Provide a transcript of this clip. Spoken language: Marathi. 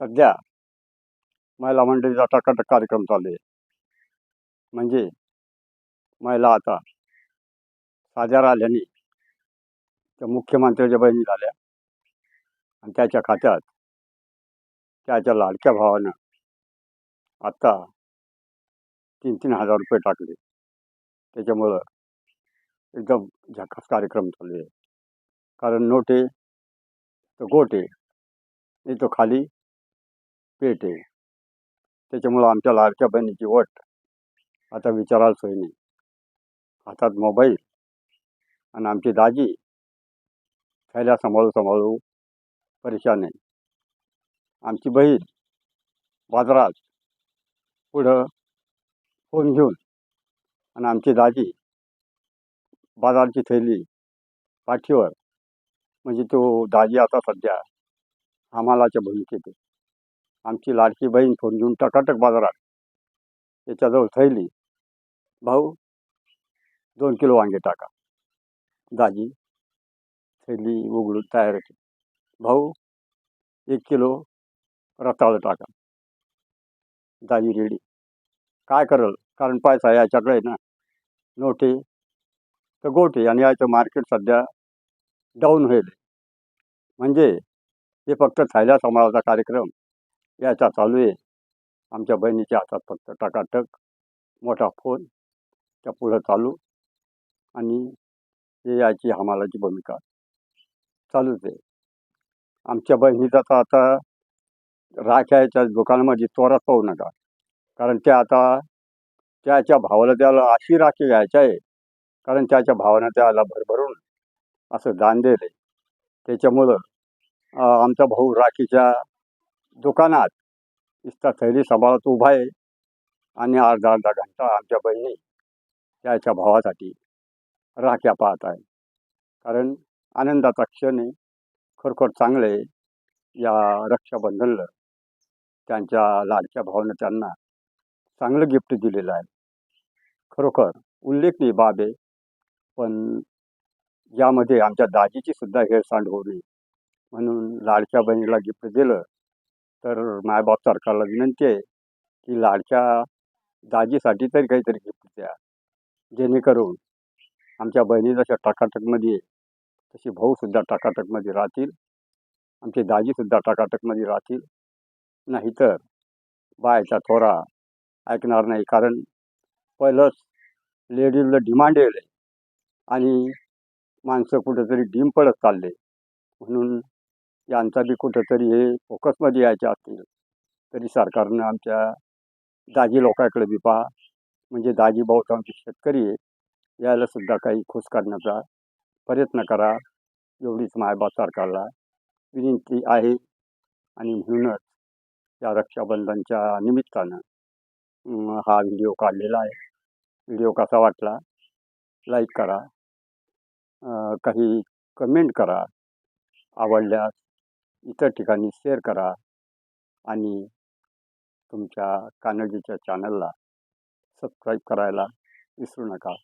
सध्या महिला मंडळीचा टकाटक कार्यक्रम चालू आहे. म्हणजे महिला आता साध्या राहिल्याने त्या मुख्यमंत्र्याच्या बहिणी झाल्या आणि त्याच्या खात्यात त्याच्या लाडक्या भावानं आत्ता तीन तीन हजार रुपये टाकले. त्याच्यामुळं एकदम झकास कार्यक्रम चालू आहे. कारण नोटे तर गोटे नाही तो खाली पेट आहे. त्याच्यामुळं आमच्या लाडक्या बहिणीची वट. आता विचारायला सोय नाही. हातात मोबाईल आणि आमची दाजी थैल्या सांभाळू सांभाळू परेशान आहे आमची बहीण बाजारात पुढं फोन घेऊन आणि आमची दाजी बाजारची थैली पाठीवर. म्हणजे तो दाजी आता सध्या हमालाच्या भूमिकेत आहे. आमची लाडकी बहीण फोन घेऊन टकाटक बाजारात त्याच्याजवळ थैली भाऊ दोन किलो वांगे टाका. दाजी थैली उघडून तयार होते भाऊ एक किलो रताळं टाका. दाजी रेडी काय करल? कारण पैसा याच्याकडे ना. नोटे तर गोटे आणि याचं मार्केट सध्या डाऊन होईल. म्हणजे हे फक्त थैल्या समाजाचा कार्यक्रम. यायचा चालू आहे. आमच्या बहिणीच्या हातात फक्त टकाटक मोठा फोन त्या पुढं चालू आणि हे याची हमालाची भूमिका चालूच आहे. आमच्या बहिणीचा तर आता राख्याच्या दुकानामध्ये चोरात पाहू नका. कारण त्या आता त्याच्या भावाला त्याला अशी राखी घ्यायची आहे. कारण त्याच्या भावानं त्याला भरभरून असं दान दिले त्याच्यामुळं आमचा भाऊ राखीच्या दुकानात. इस्ता थैली सांभाळत उभा आहे आणि अर्धा अर्धा घंटा आमच्या बहिणी त्याच्या भावासाठी राख्या पाहत आहे. कारण आनंदाचा क्षण आहे. खरोखर चांगले या रक्षाबंधनला त्यांच्या लाडक्या भावानं त्यांना चांगलं गिफ्ट दिलेलं आहे. खरोखर उल्लेखनीय बाब आहे. पण यामध्ये आमच्या दाजीची सुद्धा हेळसांड होऊ नये. म्हणून लाडक्या बहिणीला गिफ्ट दिलं तर मायबाप सरकारला विनंती आहे की लाडक्या दाजीसाठी तरी काहीतरी गिफ्ट द्या. जेणेकरून आमच्या बहिणी जशा टकाटकमध्ये तशी भाऊसुद्धा टकाटकमध्ये राहतील. आमचे दाजीसुद्धा टकाटकमध्ये राहतील. नाहीतर बायचा थोरा ऐकणार नाही कारण पहिलंच लेडीजला डिमांड येईल आणि माणसं कुठेतरी डीम पडत चालले. म्हणून यांचा बी कुठंतरी हे फोकसमध्ये यायचे असतील. तरी सरकारनं आमच्या दाजी लोकांकडे बी पहा. म्हणजे दाजी भाऊ आमचे शेतकरी आहे सुद्धा काही खुश करण्याचा प्रयत्न करा. एवढीच मायबाप सरकारला विनंती आहे. आणि म्हणूनच या रक्षाबंधनच्या निमित्तानं हा व्हिडिओ काढलेला आहे. व्हिडिओ कसा वाटला? लाईक करा. काही कमेंट करा. आवडल्यास इतर ठिकाणी शेअर करा आणि तुमच्या कानडीच्या चॅनलला सबस्क्राईब करायला विसरू नका.